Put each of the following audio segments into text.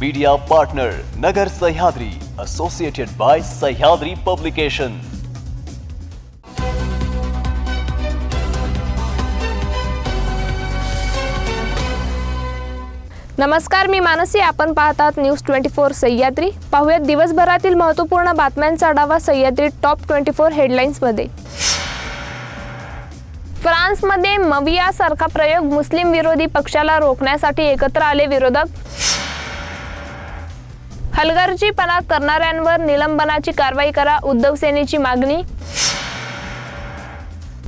Media partner Nagar Sahyadri associated by Sahyadri publication नमस्कार मी मानसी. आपण पाहतात न्यूज ट्वेंटी फोर सह्याद्री. पाहूयात दिवसभरातील महत्त्वपूर्ण बातम्यांचा आढावा सह्याद्री टॉप ट्वेंटी फोर हेडलाईन्समध्ये फ्रान्समध्ये मविया सारखा प्रयोग मुस्लिम विरोधी पक्षाला रोखण्यासाठी एकत्र आले विरोधक. हलगर्जीपणा करणाऱ्यांवर निलंबनाची कारवाई करा उद्धव सेनेची मागणी.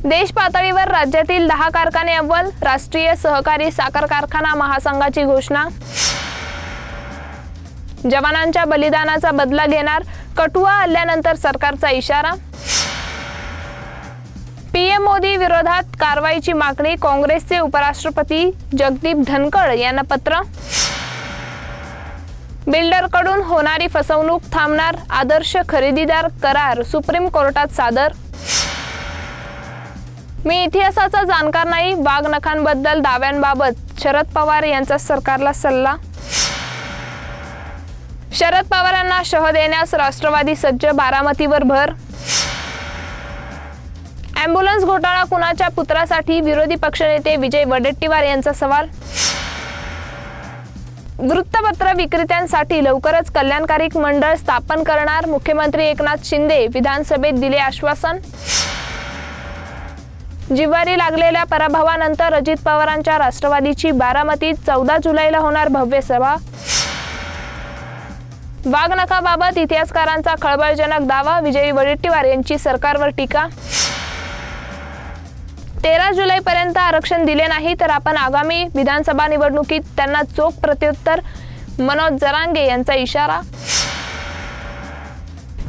देश पातळीवर राज्यातील दहा कारखाने अव्वल राष्ट्रीय सहकारी साखर कारखाना महासंघाची घोषणा. जवानांच्या बलिदानाचा बदला घेणार कठुआ हल्ल्यानंतर सरकारचा इशारा. पीएम मोदी विरोधात कारवाईची मागणी काँग्रेसचे उपराष्ट्रपती जगदीप धनकड यांना पत्र. बिल्डरकडून होणारी फसवणूक थांबणार आदर्श खरेदीदार करार सुप्रीम कोर्टात सादर? मी इतिहासाचा जाणकार नाही वाघ नखांबद्दल दाव्यांबाबत शरद पवार यांचा सरकारला सल्ला? शरद पवारांना शह देण्यास राष्ट्रवादी सज्ज बारामतीवर भर? अँब्युलन्स घोटाळा कुणाच्या पुत्रासाठी? विरोधी पक्षनेते विजय वडेट्टीवार यांचा सवाल? वृत्तपत्र विक्रेत्यांसाठी लवकरच कल्याणकारी मंडळ स्थापन करणार. मुख्यमंत्री एकनाथ शिंदे विधानसभेत दिले आश्वासन. जिव्हारी लागलेल्या पराभवानंतर अजित पवारांच्या राष्ट्रवादीची बारामतीत चौदा जुलैला होणार भव्य सभा. वाघनखाबाबत इतिहासकारांचा खळबळजनक दावा. विजयी वडेट्टीवार यांची सरकारवर टीका. तेरा जुलैपर्यंत आरक्षण दिले नाही तर आपण आगामी विधानसभा निवडणुकीत त्यांना चोख प्रत्युत्तर मनोज जरांगे यांचा इशारा.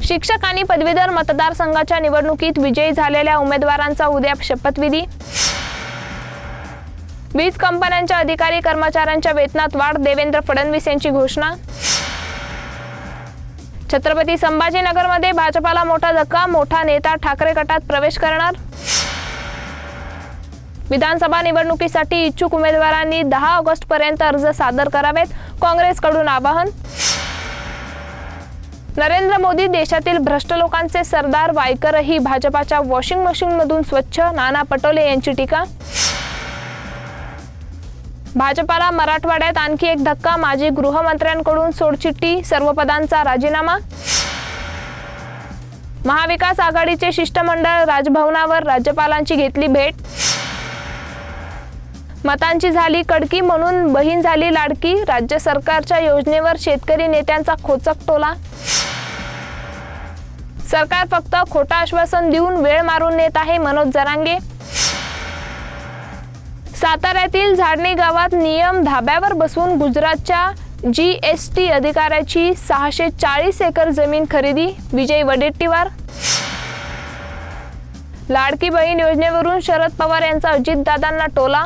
शिक्षक आणि पदवीधर मतदारसंघाच्या निवडणुकीत विजयी झालेल्या उमेदवारांचा उद्या शपथविधी. वीज कंपन्यांच्या अधिकारी कर्मचाऱ्यांच्या वेतनात वाढ देवेंद्र फडणवीस यांची घोषणा. छत्रपती संभाजीनगरमध्ये भाजपाला मोठा धक्का मोठा नेता ठाकरे गटात प्रवेश करणार. विधानसभा निवडणुकीसाठी इच्छुक उमेदवारांनी दहा ऑगस्ट पर्यंत अर्ज सादर करावेत काँग्रेसकडून आवाहन. नरेंद्र मोदी देशातील भ्रष्ट लोकांचे सरदार वायकरही भाजपाच्या वॉशिंग मशीनमधून स्वच्छ नाना पटोले यांची टीका. भाजपाला मराठवाड्यात आणखी एक धक्का माजी गृहमंत्र्यांकडून सोडचिठ्ठी सर्व पदांचा राजीनामा. महाविकास आघाडीचे शिष्टमंडळ राजभवनावर राज्यपालांची घेतली भेट. मतांची झाली कडकी म्हणून बहीण झाली लाडकी. राज्य सरकारच्या योजनेवर शेतकरी नेत्यांचा खोचक टोला. सरकार फक्त खोटा आश्वासन देऊन वेळ मारून नेत आहे मनोज जरांगे. साताऱ्यातील झाडणी गावात नियम धाब्यावर बसून गुजरातच्या जी एस टी अधिकाऱ्याची सहाशे चाळीस एकर जमीन खरेदी विजय वडेट्टीवार. लाडकी बहीण योजनेवरून शरद पवार यांचा अजितदादांना टोला.